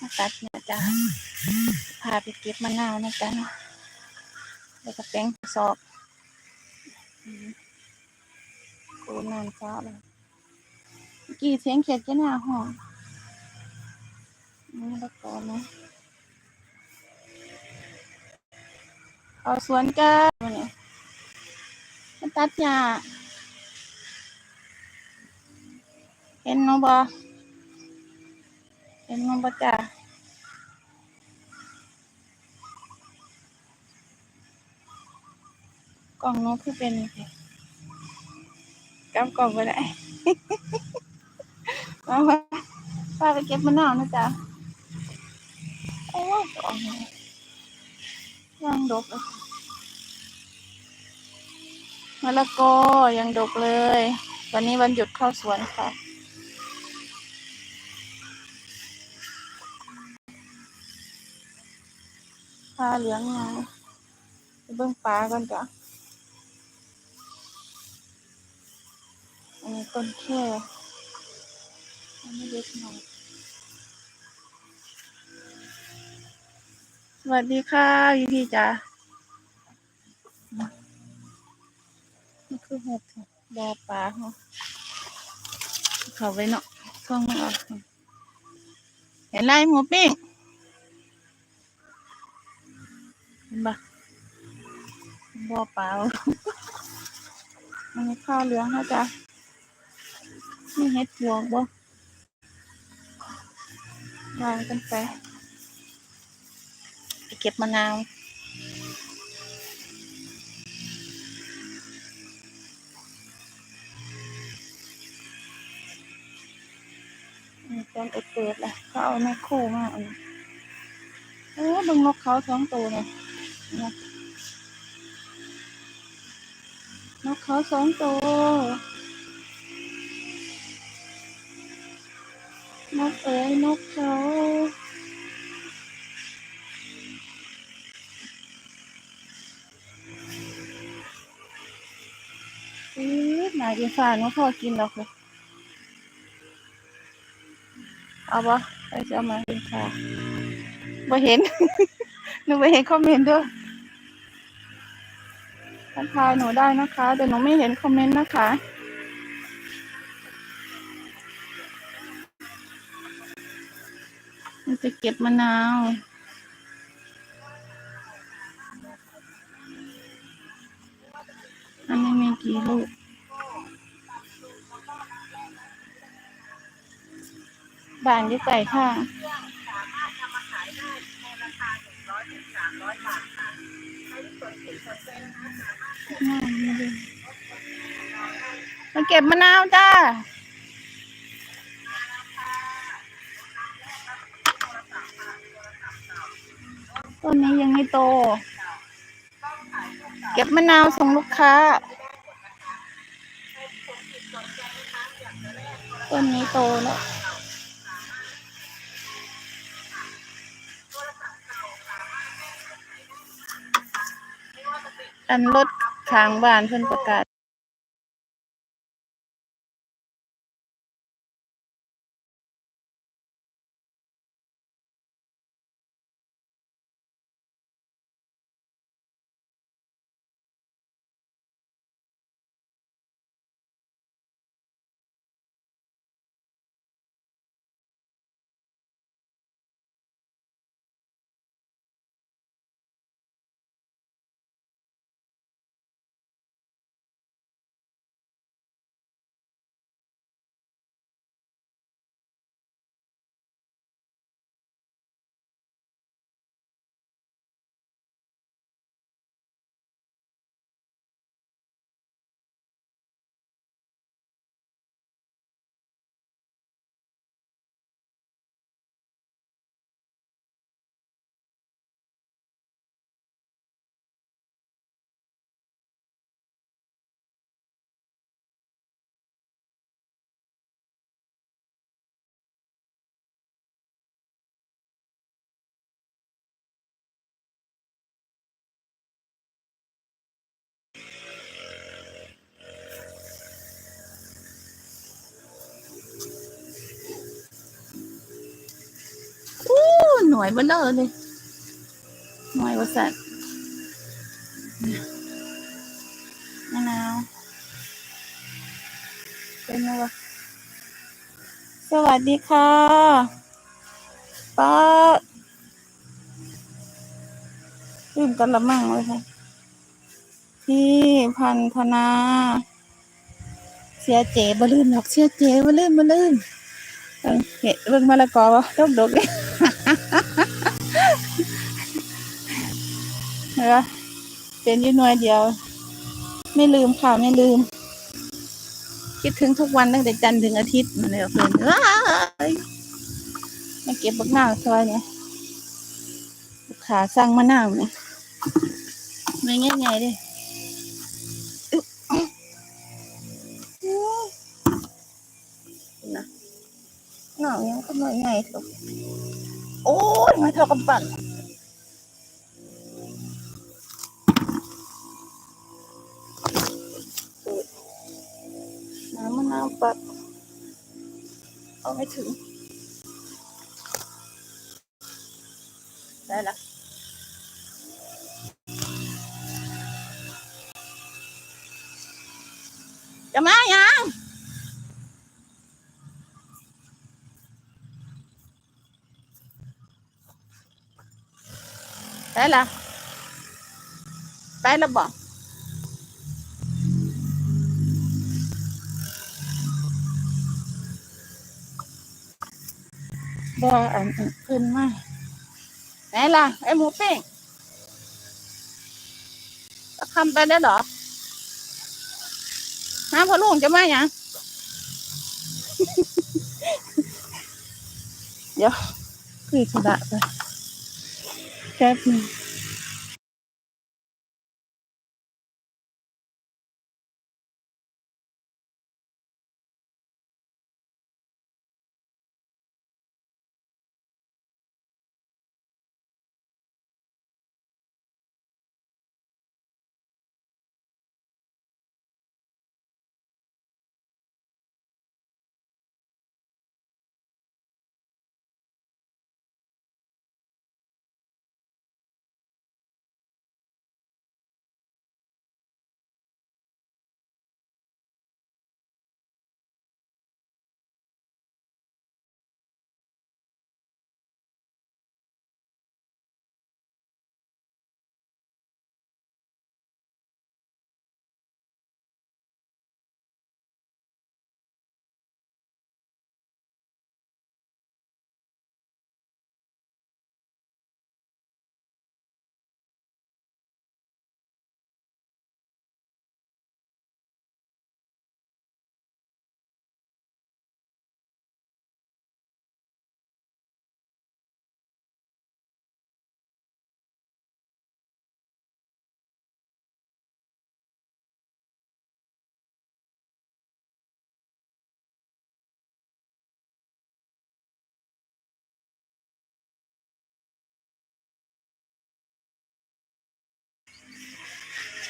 มาตัดนี่ยจ้ะพาไปเก็บมะนาวนะจ๊ะเนาะแล้วก็แป้งกระสอบกูนานฟ้าเลยกี่เสียงเขียดจะหน้าห้องนี่ล้วก่อนนะเอาสวนจ้ามาเนี่ยมาตัดหญ้าเห็นน้องบอ เห็นน้งบอจ้ากล่องน้ตคือเป็นไงกำกล่องไปได้มาป้าไปเก็บมะนาวนะจ๊ะโอ้ยกล่องยังดกเลยมะละกอยังดกเลย วันนี้วันหยุดเข้าสวนค่ะ ปลาเหลืองไงเบิ่งปลากันจ้ะอันนี้ต้นแค่อันนี้เล็กหน่อยสวัสดีค่ะพี่พี่จ๋านี่คือหกบอปลาเหรอเขาไว้เนาะช่องไม่ออกเห็นไรหมูปิ้ง เห็นปะบ่อเปล่าอันข้าวเหลืองนะจ๊ะนี่เห็ดพวงบ่วางกันไปไปเก็บมะนาวมีต้นเอ็ดเปิดแหละเขาเอาแม่โคมาอันนี้เออเบึงนกเขาสองตัวเนี่ย นกเขาสองตัวนกเอ๋ยนกเขาอือหนาดีฟ้านกพอกินหรอกเลยเอาปะไปจะเอามากินค่ะบ่เห็น หนูไปเห็นคอมเมนต์ด้วย ทักทายหนูได้นะคะ แต่หนูไม่เห็นคอมเมนต์นะคะมันจะเก็บมะนาวอันนี้มีกี่ลูก บานอยู่ไก่ข้างน่าไมาเก็บมะนาวจ้า ต้นนี้ยังไม่โต เก็บมะนาวส่งลูกค้า ต้นนี้โตแล้วอันรถ ทางบ้านเพิ่นประกาศ น่วยเบ้อเลอเลยหน่วยว่าสัตว์มะนาวเป็นไงวะสวัสดีค่ะป้าลืมกันละมั่งเลยค่ะพี่พันธนาเสียเจบ่ลืมหรอกเสียเจบ่ลืมบ่ลืมเอิ่งเห็นเบิ่งมะละกอบ่ดกดกเลย เปะเป็นยู่หน่วยเดียว ไม่ลืมค่ะไม่ลืม คิดถึงทุกวันตั้งแต่จันทร์ถึงอาทิตย์มันเลยเพื่อนเอ้ยมาเก็บบักหน้าซอยเนี่ยขาสั่งมะนาวเนี่ยไม่ง่ายๆเด้นะหน่อยังก็ไม่ไงถูกโอ้ยมาเท่ากับปั่น ไม่ถึง ได้ละจะมายังได้ละได้ละบอก บ่อันอื่นขึ้นมาไหนล่ะ ไอ้หมูปิ้งจะทำไปได้หรอน้ำพะลุงจะมาอย่างเดี๋ยวคือสระไปแค่นี้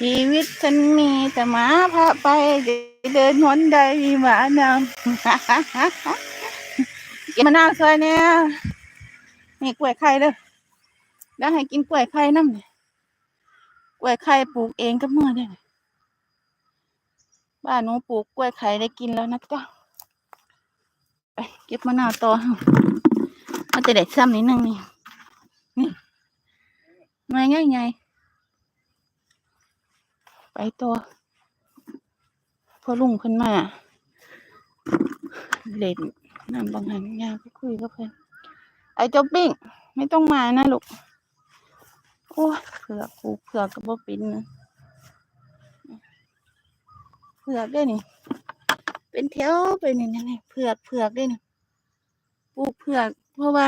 ชีวิตฉันมีแต่หมาพาไป เดินหนใดมีหมานำกินมะนาวซอยเนี่ยนี่กล้วยไข่เด้อแล้วให้กินกล้วยไข่น้ำเนี่ยกล้วยไข่ปลูกเองกับมือเนี่ยบ้านหนูปลูกกล้วยไข่ได้กินแล้วนะจ๊ะไปเก็บมะนาวต่อเฮามันจะได้ซ้ำนิดนึงนี่นี่มาง่ายไง ไปตัวพอลุงขึ้นมาเล่นน้ำบางหันยาก็คุยกับเพื่อนไอ้เจ้าปิ้งไม่ต้องมานะลูกโอ้เผือกกูเผือกกับบ่ปินนะเผือกได้นี่ เป็นแถวไปนี่นี่นี่เผือกเผือกได้นี่ปลูกเผือกเพราะว่า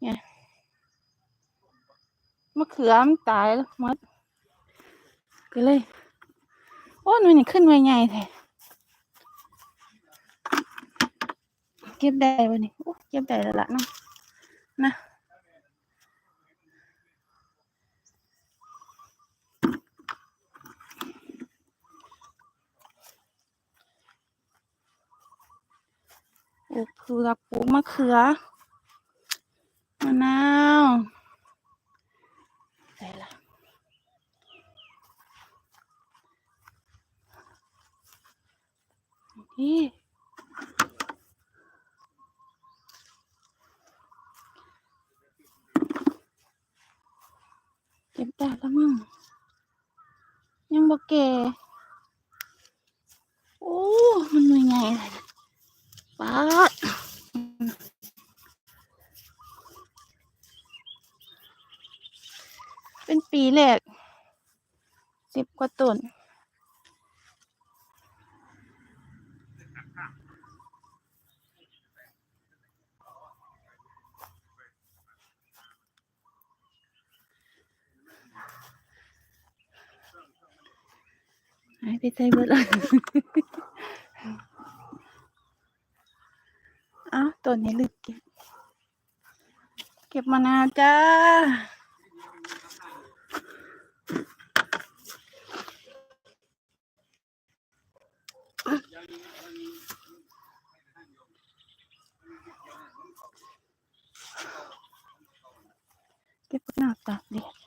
เนี่ยมะเขือมันตายแล้วหมด เลย โอ้หน่วยนี่ขึ้นไวใหญ่แท้เก็บได้บ่นี่โอ้เก็บได้แล้วล่ะเนาะนะปลูกเผือกปลูกมะเขือมะนาว เก็บแต่ละมั่งยังบอกแกโอ้ มันหน่ยไงเลยป๊าดเป็นปีแรกสิบกว่าต้น ไปใจเบิดเลยอ้าตัวนี้ลืมเก็บ เก็บมานาวจ้า เก็บมะนาตากแดด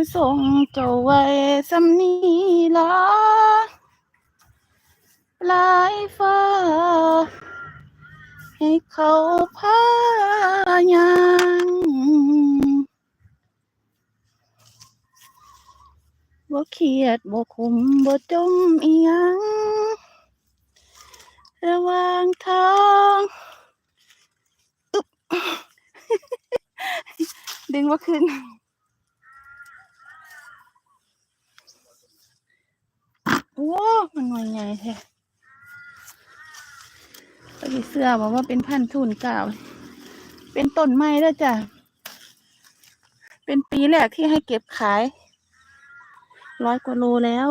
มาส่งเจ้าไว้สำนีลาปลายฟ้า ให้เขาพายางบ่เครียดบ่คุมบ่จมอียังระหว่างทางอึ๊บดึงว่าขึ้น โอ้ มัน หน่วยใหญ่แท้ตะกี้เสื้อบอกว่าเป็นพันธุ์ทุนเก่า เป็นต้นไม้แล้วจ้ะ เป็นปีแรกที่ให้เก็บขาย ร้อยกว่าโลแล้ว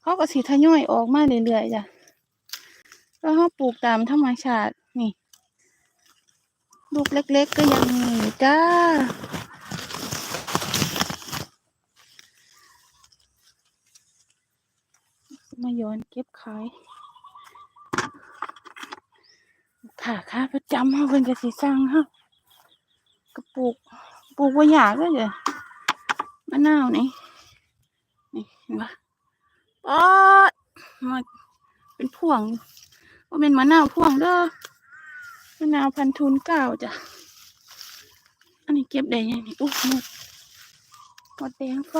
เขาก็สีทย่อยออกมาเรื่อยๆจ้ะแล้วเขาปลูกตามธรรมชาตินี่ ลูกเล็กๆก็ยังมีจ้า มาย้อนเก็บขายค่ะค่าประจำเขาเป็นกสิสร้างเขากระปุกปลูกว่าอยากเลยเดี๋ยวมะนาวนี่นี่เห็นปะป๊อดมาเป็นพ่วงว่าเป็นมะนาวพ่วงเด้อมะนาวพันธุ์ทุนเก้าจ้ะอันนี้เก็บได้ยังนี่อุ๊ยหมดหมดแดงไฟ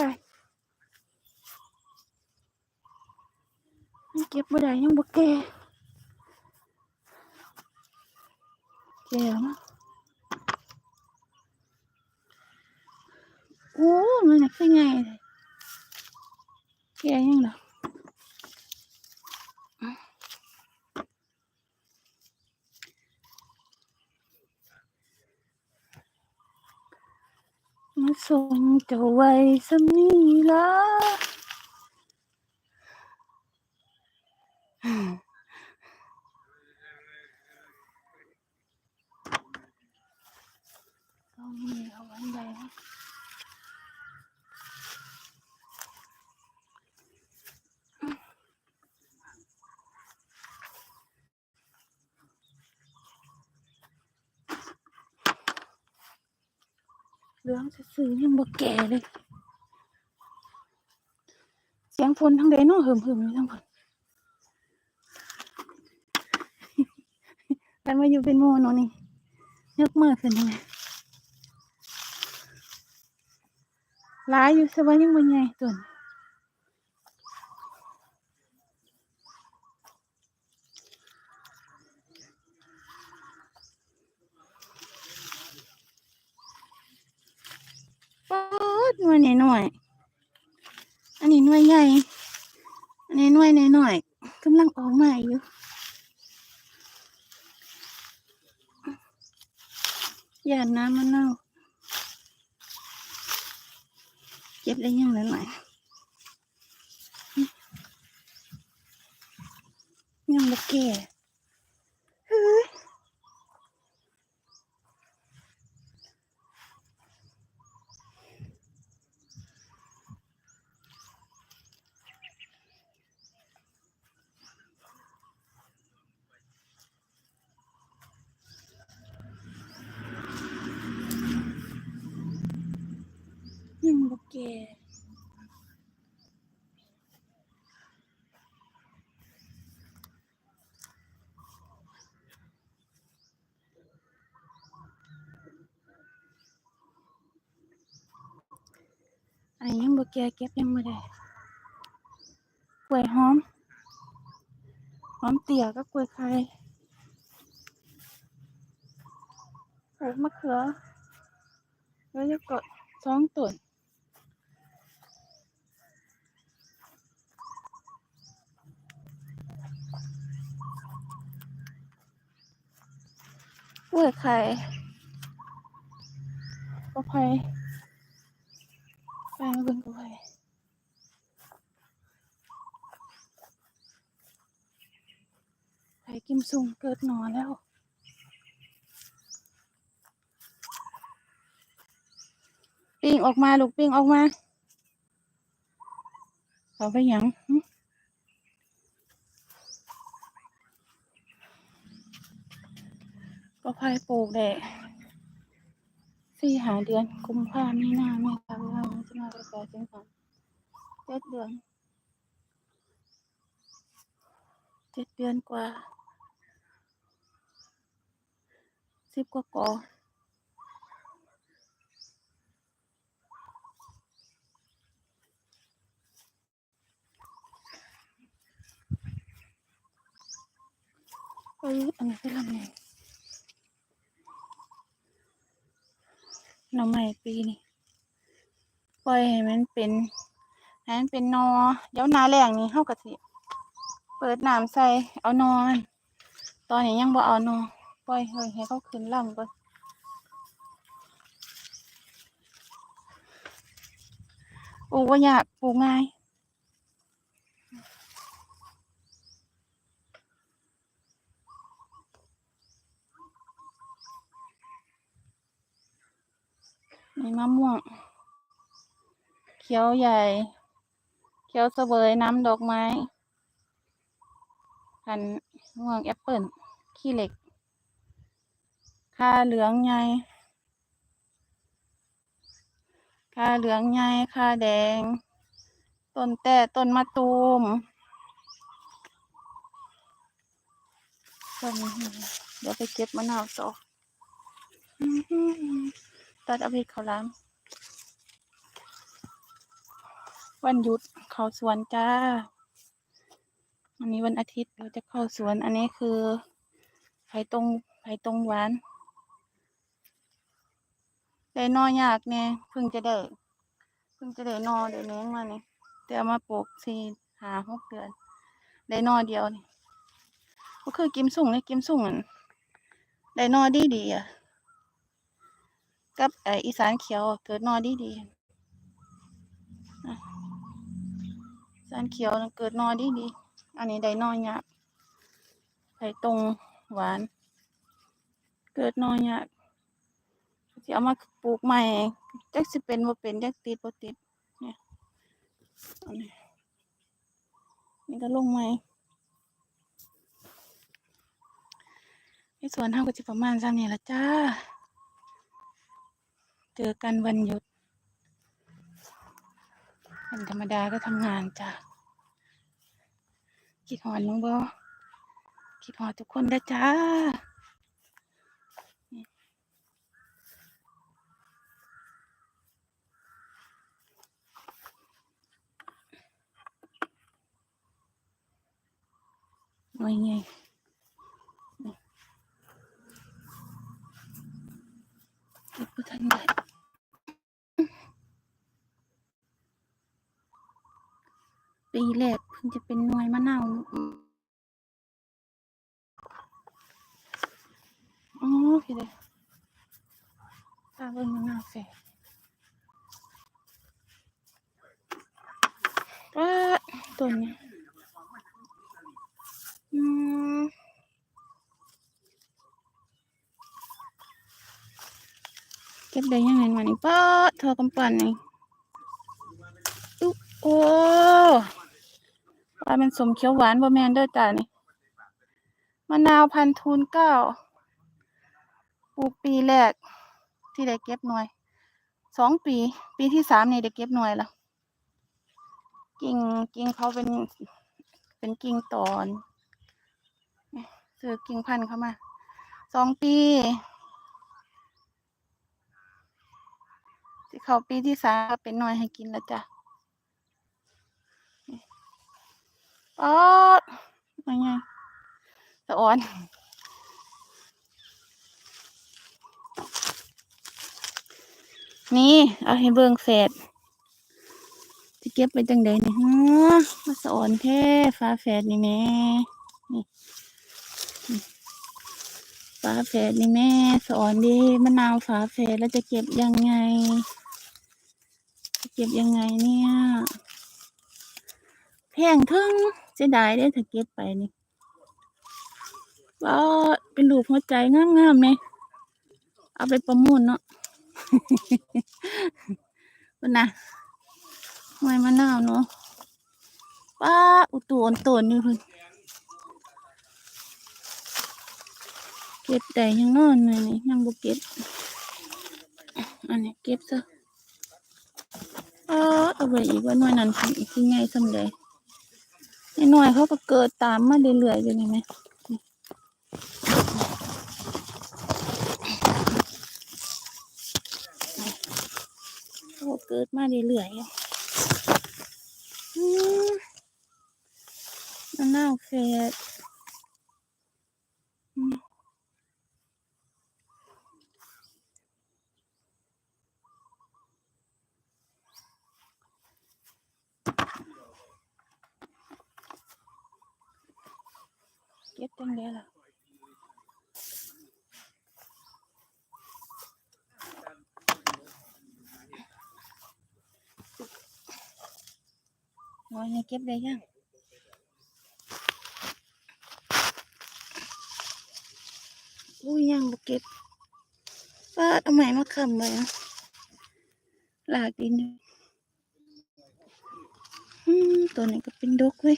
ยัง เก็บบ่ได้ยังบ่แก่แก่แล้วเนาะโอ้มันน่ะคือไงเลยแก่ยังเหรอมาส่งเจ้าไว้สำนีละ เอามีเอาอันใดนะเหลืองซื่อยังบ่แก่เลย เสียงฝนทางใดเน้อเหิมๆอยู่ทางฝน กันมาอยู่เป็นโมโนนี่ยกมือขึ้นยังไงหลายอยู่สบายยังบ่ใหญ่ตัวนี้ป๊ดหน่วยหน่อยๆอันนี้หน่วยใหญ่ อันนี้หน่วยน้อยๆกำลังออกมาอยู่ อย่าน้ำมันเน่ kìa Ayun, bukiakip yung đây, Quay hóm. Hóm tỉa các quay khai. Rồi mắc lỡ. Rồi cho cậu สองตุ่น ก็กล้ยไข่ปลูกมะเขือแล้วจะกดสองต้นกล้วยไข่ก็ไผ่แปลงเป็นก็ไผ่ไผ่กิมซุงเกิดหนอนแล้วปิ้งออกมาลูกปิ้งออกมาเขาไปหยัง ก็พายปลูกแดดสี่หาเดือนกุมภามีนาเมษาพฤษภาคมมิถุนายนกรกฎาคมสิงหาเจ็ดเดือนเจ็ดเดือนกว่าสิบกว่ากอเอ้ยอันนี้คือลำไย หน่อไม้ปีนี่ปล่อยให้มันเป็นให้มันเป็นนอเดี๋ยวนาแรงนี้เข้ากะสิเปิดน้ำใส่เอานอน ตอนนี้ยังบ่เอานอปล่อยให้ให้เขาขึ้นลำก่อนปลูกว่ายากปลูกง่าย มีมะม่วง เขียวใหญ่ เขียวเสวยน้ำดอกไม้พันม่วงแอปเปิลขี้เหล็กค่าเหลืองใหญ่ค่าเหลืองใหญ่ค่าแดง ต้นแต่ต้นมะตูมต้นเดี๋ยวไปเก็บมะนาวต่อ ตัดเอาไปเขาล้าง วันหยุดเขาสวนจ้าอันนี้วันอาทิตย์เราจะเข้าสวน อันนี้คือไผ่ตรงไผ่ตรงหวานได้นอยากเนี่ยเพิ่งจะได้เพิ่งจะได้นอได้แหนงมาเนี่ยแต่เอามาปลูกสี่หาหกเดือน ได้นอเดียวนี่ก็คือกิมสุ่งเลยกิมสุ่งอันได้นอดีดีอะ กับไออีสานเขียวเกิดนอดีดีอีสานเขียวเกิดนอดีดี อันนี้ได้นอยากไผ่ตรงหวาน เกิดนอยากสิเอามาปลูกใหม่จักสิเป็นบ่เป็นจักติดบ่ติดเนี่ยอันนี้นี่ก็ลงใหม่ในสวนเฮาก็สิประมาณซ้ำนี้ละจ้า เจอกันวันหยุดวันธรรมดาก็ทำงานจ้ะคิดหอนมึงบ่คิดหอดทุกคนนะจ้าหน่วยไงนี่เก็บบ่ทันได้ ปีแรกเพิ่งจะเป็นหน่วยมะนาวอ๋อโอเคเลยตาเบิ่งมะนาวแฝดก็ต้นเนี่ยอืมเก็บได้ยังไงวะนี่ป้าดเธอกำปั้นนี่อุ๊โอ้ ว่ามันสมเขียวหวานบ่แมนเด้อจ้านี่มะนาวพันธุ์ทูนเก้าปลูกปีแรก ที่ได้เก็บหน่วยสองปี ปีที่สามนี่ได้เก็บหน่วยแล้วกิ่งกิ่งเขาเป็นเป็นกิ่งตอนซื้อกิ่งพันธุ์เข้ามาสองปีสิเขาปีที่สามเป็นหน่อยให้กินแล้วจ้ะ ป๊อดยังไงสะอ่อนนี่ เอาให้เบิ่งเศษจะเก็บไปจังใดนี่ฮะมาสะอ่อนแท้ฟ้าแฝดนี่แม่นี่ฟ้าแฝดนี่แม่สะอ่อนดีมะนาวฟ้าแฝดแล้วจะเก็บยังไง จะเก็บยังไงเนี่ย แพงทึ่ง เสียดายได้ถ้าเก็บไปนี่ว่าเป็นรูปหัวใจงามๆไหมเอาไปประมูลเนาะคุณนะหอยมะนาวเนาะป้าอุตุนตนอยู่คุณเก็บแต่ยังนอนเลยนี่ยังบ่เก็บอันนี้เก็บซะป้าเอาไปอีกว่าน่วยนั้นอีกที่ไงสำเร็จ หน่อยเขาก็เกิดตามมาเรื่อยๆอยู่นี่ไหมเขาก็เกิดมาเรื่อยๆอยู่อืมมะนาเฟด ก็บจังเลยล่ะหน่อยให้เก็บได้ยังอุ้ยยังบ่เก็บฟาดเอาใหม่มาคำเลยนะลากดินตัวนี้ก็เป็นดกเว้ย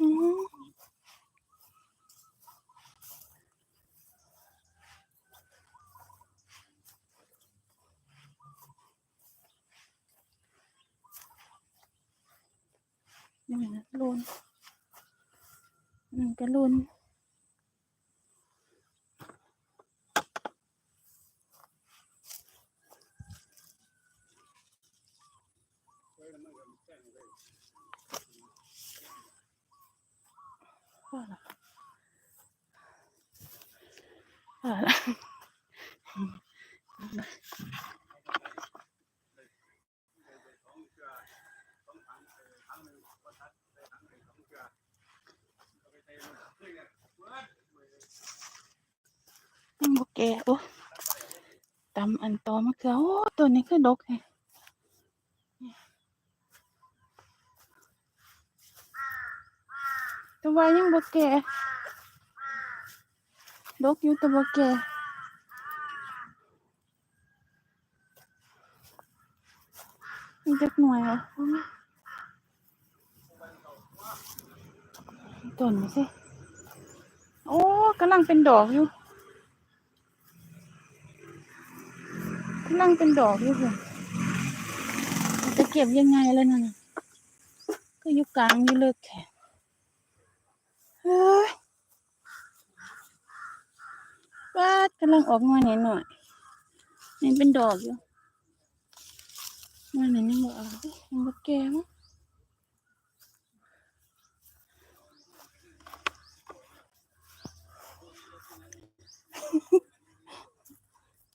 อืมนี่นะลุนหนึ่งก็ลุน พอละพอละยังบ่แก่โอ้ตำอันตอมะเขือโอ้ตัวนี้คือดกแฮ แตัวว่ายังบ่แก่ดกอยู่แต่บ่แก่มีจักหน่วยเหรอต้นนี่สิโอ้กำลังเป็นดอกอยู่กำลังเป็นดอกอยู่ค่ะจะเก็บยังไงแล้วนั่นน่ะก็อยู่กลางอยู่เลิกแข นเฮ้าดกำลังออกมาหน่อยหน่อยนี่เป็นดอกอยู่มันนี่ยังบ่เอาเด้ยังบ่แก่มั้ง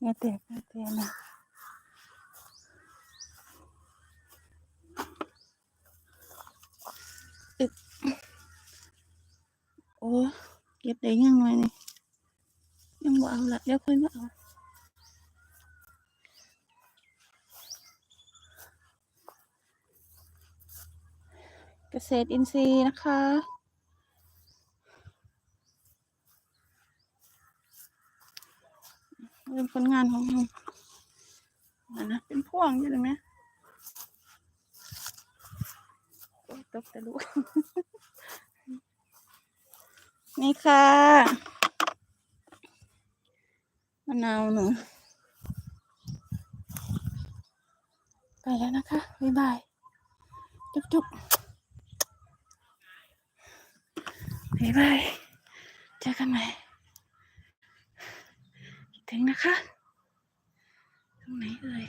อย่าแตกอย่าแตกนะ โอ้เก็บได้ยังไงนี่ยังบ่เอาละเดี๋ยวค่อยมาเอาเกษตรอินทรีย์นะคะเป็นผลงานของเรานะเป็นพ่วงอยู่เลยไหมตกตะลุ นี่ค่ะมะนาวหนูไปแล้วนะคะ บ๊ายบาย จุ๊บจุ๊บบ๊ายบาย เจอกันใหม่ถึงนะคะ ตรงไหนเอ่ย